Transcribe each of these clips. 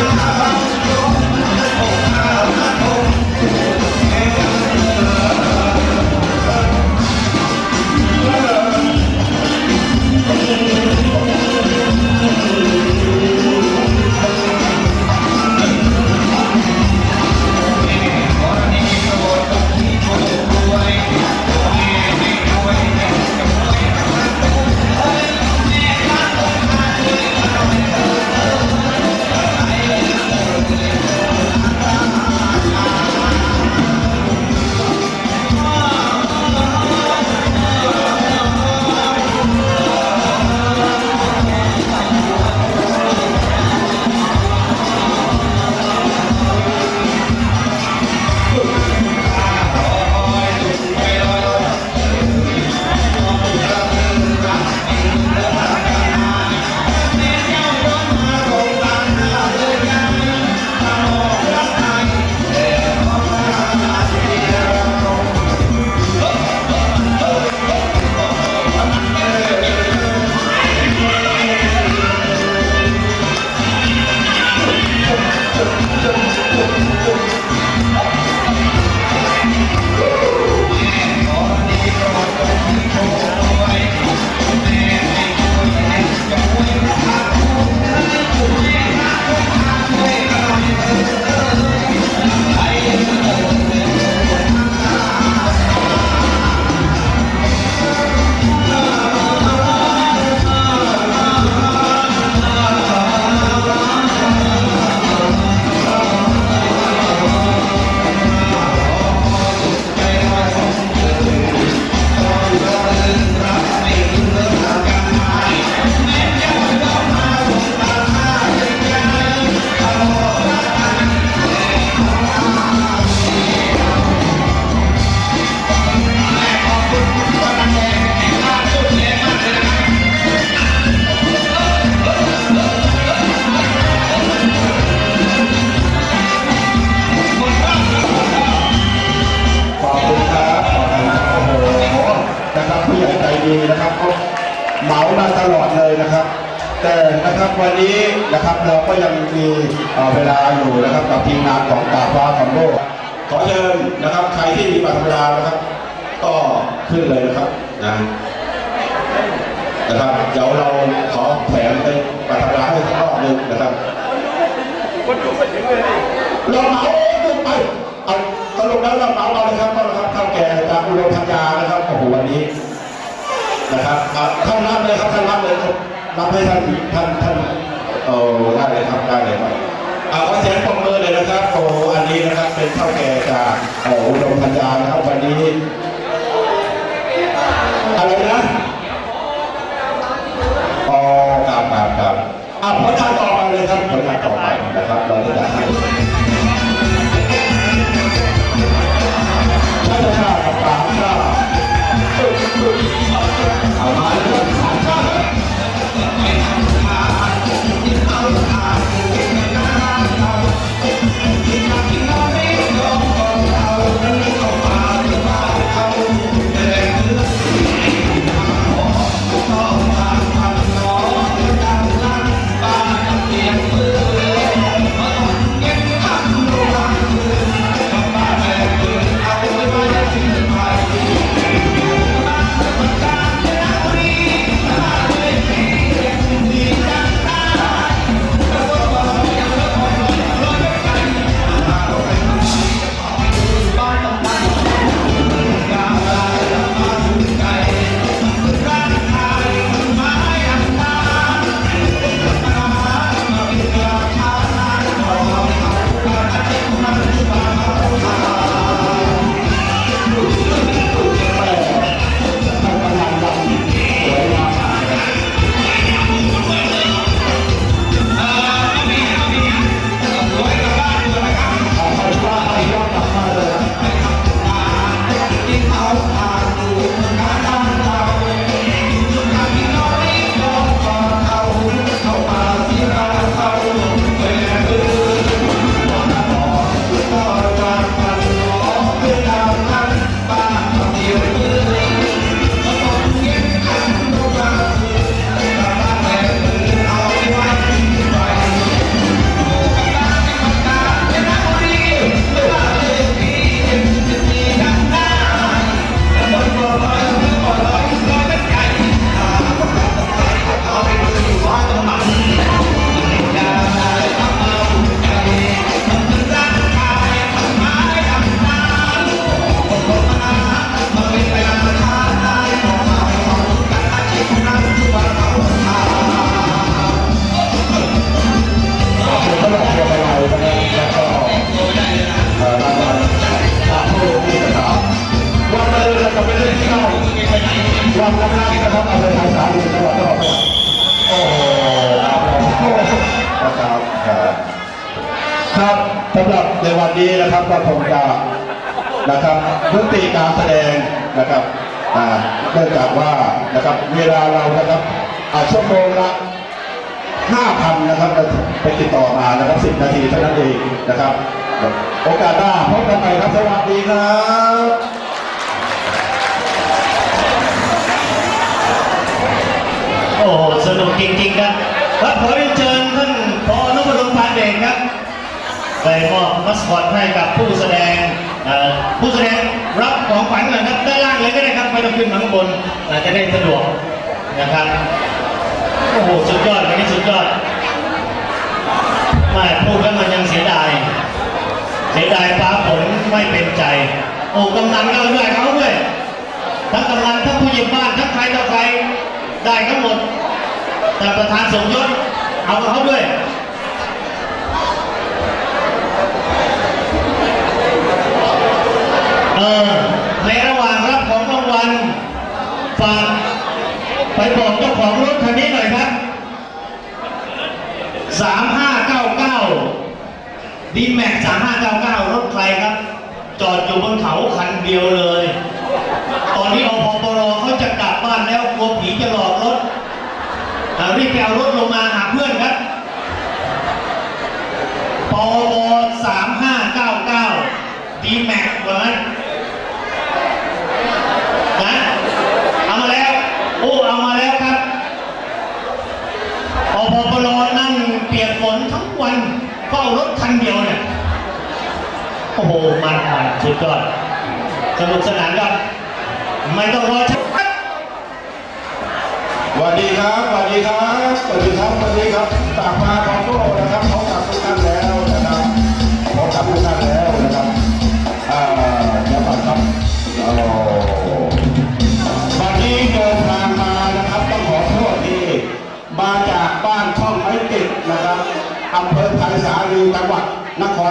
ข มีนะครับเขาเหมามาตลอดเลยนะครับ แต่นะครับวันนี้นะครับเราก็ยังมีเวลาอยู่นะครับกับทีมงานของตาฟ้าของโลกขอเชิญนะครับใครที่มีบัตรธรรมดานะครับ ก็ขึ้นเลยนะครับนะนะครับเดี๋ยวเราขอแถมเป็นบัตรธรรมดาให้สักรอบหนึ่งนะครับเราเหมาขึ้นไปเอาสรุปแล้วเราเหมาเอาเลยครับก็นะครับข้าวแกงจากอุดมธัญญานะครับโอ้โหวันนี้ นะครับท่านรับเลยครับท่านรับเลยครับรับให้ท่านท่านท่านโอ้ได้เลยครับได้เลยครับเอาขอเสียงปรบมือเลยนะครับโอ้อันนี้นะครับเป็นข้าวแกงจากอุดมธัญญานะครับวันนี้อะไรนะอ๋อครับครับครับอะผลงานต่อไปเลยครับผลงานต่อไปนะครับเราจะให้ ครั นะครับเนื่องจากว่านะครับเวลาเรานะครับอาชั่วโมงละห้าพันะครับไปติดต่อมานะครับสิบนาทีเท่านั้นเองนะครับโอกาสหน้าพบกันใหม่ครับสวัสดีครับโอ้โหสนุกจริงๆครับครับขอเรียนเชิญท่านพอนุบดลพานเด่นครับไปมอบมัสคอตให้กับผู้แสดง ผู้แสดงรับของขวัญก่อนครับด้านล่างเลยก็ได้ครับไม่ต้องขึ้นมาข้างบนจะได้สะดวกนะครับโอ้โหสุดยอดวันนี้สุดยอดไม่พูดแล้วมันยังเสียดาย เสียดายฟ้าฝนไม่เป็นใจ โอ้กำนันเอาด้วยเขาด้วยทั้งกำนันทั้งผู้ใหญ่บ้านทั้งใครต่อใครได้ทั้งหมด แต่ประธานสมยศเอาเขาด้วย เออในระหว่างรับของรางวัล ฝากไปบอกเจ้าของรถคันนี้หน่อยครับ 3599ดีแม็ก3599 รถใครครับ จอดอยู่บนเขาคันเดียวเลย ตอนนี้อพปรเขาจะกลับบ้านแล้วกลัวผีจะหลอกรถรีบไปเอารถลงมาหาเพื่อนครับปวสามห้าเก้าเก้าดีแม็กเหมือนนะเอามาแล้ว โอ้ เอามาแล้วครับอพปรนั่ง เปียกฝนทั้งวันเฝ้ารถคันเดียวเนี่ยโอ้โหมันมันสุดยอดสนุกสนานครับไม่ต้องรอชักสวัสดีครับสวัสดีครับสวัสดีครับสวัสดีครับตากมาของโก้นะครับ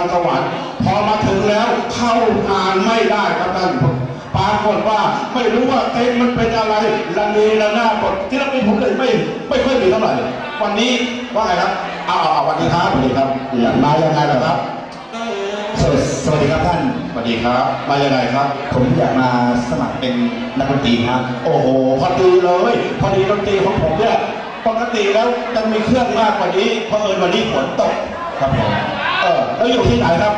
รสวรรค์พอมาถึงแล้วเข้างานไม่ได้ครับท่านปรากฏว่าไม่รู้ว่าเต็นท์มันเป็นอะไรระเนระนาดหมดที่เราเป็นผมเลยไม่ไม่ค่อยดีเท่าไหร่วันนี้ว่าไงครับเอาเอาเอาสวัสดีครับสวัสดีครับอย่างมายังไงล่ะครับสวัสสวัสดีครับท่าน สวัสดีครับ มายังไงครับ ผมอยากมาสมัครเป็นนักดนตรีครับ โอ้โห พอดีเลย พอดีดนตรีของผมเนี่ย ปกติแล้วจะมีเครื่องมากกว่านี้ เพราะเอิญวันนี้ฝนตก ครับผม เออแล้วอยู่ที่ไหนครับ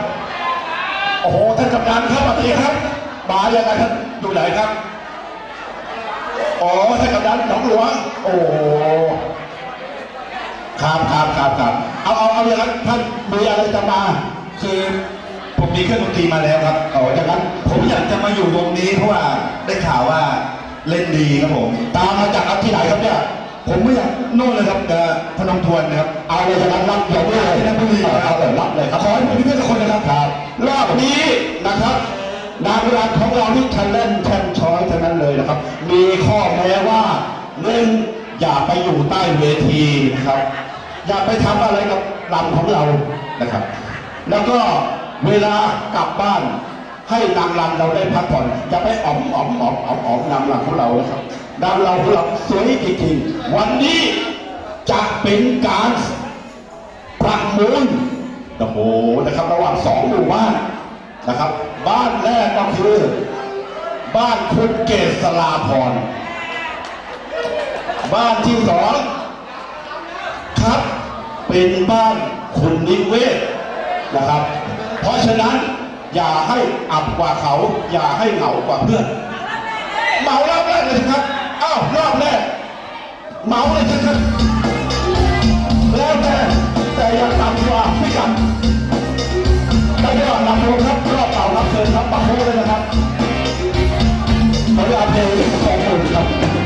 โอ้โห ท่านกำนันครับสวัสดีครับมายังไงท่านอยู่ไหนครับ อ๋อ ท่านกำนันหนองหลวง โอ้โหครับครับครับครับเอาเอาเอาอย่างนั้นท่านมีอะไรจะมา คือผมมีเครื่องดนตรีมาแล้วครับเอาอย่างนั้นผมอยากจะมาอยู่วงนี้เพราะว่าได้ข่าวว่าเล่นดีครับผม ตามมาจากที่ไหนครับเนี่ย ผมไม่อยากโน่นเลยครับเอ่อพนมทวนนะครับเอาเลยอย่างนั้นรับเดี๋ยวด้วยที่นั่นบุรีเอาเลยรับเลยครับขอให้ผมมีเพื่อนสักคนนะครับครับรอบนี้นะครับนางรำของเราที่ทะเล่นแทนช้อยเท่านั้นเลยนะครับ มีข้อแม้ว่าหนึ่งอย่าไปอยู่ใต้เวทีนะครับ อย่าไปทำอะไรกับลำของเรานะครับ แล้วก็เวลากลับบ้านให้นางรำเราได้พักผ่อนอย่าไปอ๋อมอ๋อมอ๋อมอ๋อมอ๋อมนางรำของเรานะครับ นางรำของเราสวยจริงๆวันนี้จะเป็นการประมูลโอ้โหนะครับระหว่างสองหมู่บ้านนะครับ บ้านแรกก็คือ บ้านคุณเกษลาพร บ้านที่สองครับเป็นบ้านคุณนิเวศนะครับ เพราะฉะนั้นอย่าให้อับกว่าเขา อย่าให้เหงากว่าเพื่อนเหมารอบแรกเลยครับาวรอบแรกเมาเลยสิครับแล้วแต่แต่อยังต่ำกว่าไม่กลันได้ยอดลำลงครับรอบเก่ารับเชิญครับปักโมเลยนะครับขออนุญาตเพลงของคุณครับ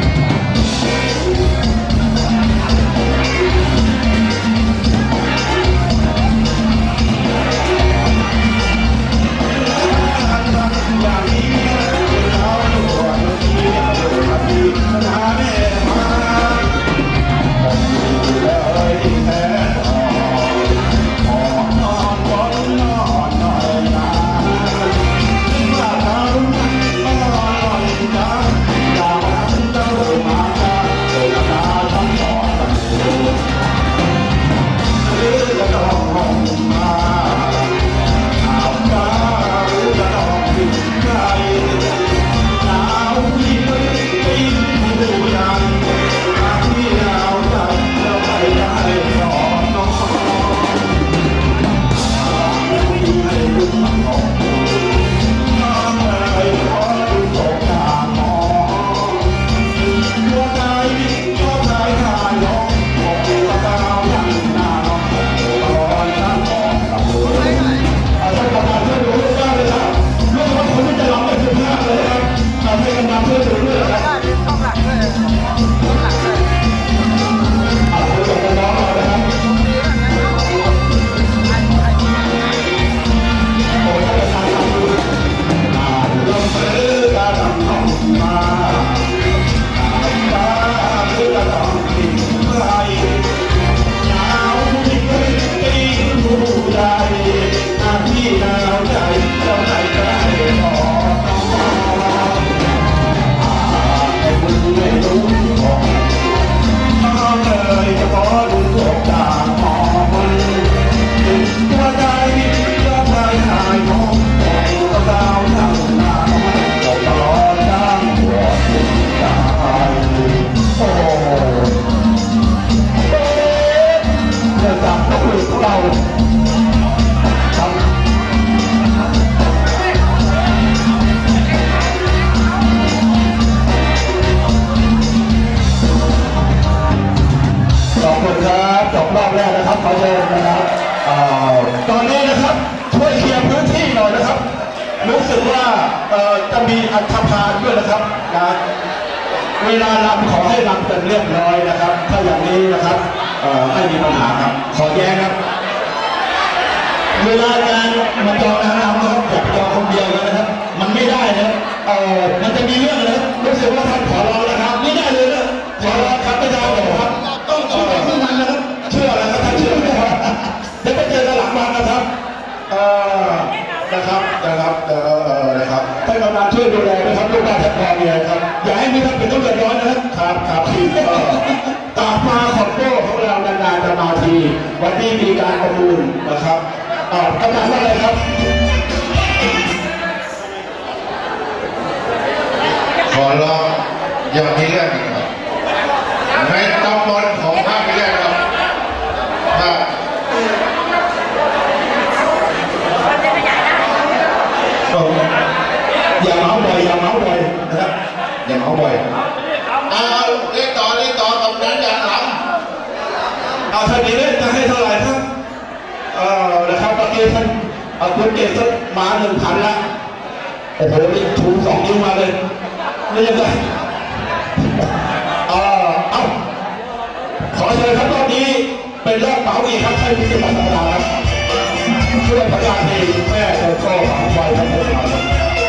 นะครับเวลารำขอให้รำเป็นเรียบร้อยนะครับ ถ้าอย่างนี้นะครับไม่มีปัญหาครับ ขอแย้งครับ เวลาการมาจองนางรำนะครับอย่าไปจองคนเดียวกันนะครับ มันไม่ได้นะเออมันจะมีเรื่องนะครับรู้สึกว่าท่านขอร้องนะครับ ไม่ได้เลยนะขอร้องครับไม่ได้เลยครับ ต้องเชื่อเชื่อมันนะครับ เชื่ออะไรครับท่านเชื่อไหมครับเดี๋ยวไปเจอกันหลังวันนะครับเออนะครับนะครับเออนะครับท่านกำลังช่วยดูแลนะค รับลูกบ้านท่านพอเมียครับ อย่าให้มีท่านเป็นต้องเดือดร้อนนะครับครับครับที่เอ่อตามมาขอบโต้ของเรานานๆจะมาที วันนี้มีการประมูลนะครับเอ่อกำลังว่าอะไรครับขอร้องอย่ามีเรื่องกั เอาไปเอาเล่นต่อเล่นต่อกับนั้นอย่างหลังเอาท่านนี้เล่นจะให้เท่าไหร่ครับเออนะครับตะเกียบท่านเอาคุณเกียรติมาหนึ่งพันละโอ้โหนี่ถูสองนิ้วมาเลยนี่ยังไงเอาเอาขอเชิญครับรอบนี้เป็นรอบเป๋าอีกครับให้พิจารณาครับช่วยประกาศห้แม่แล้วก็หาไฟทั้งหมดครับ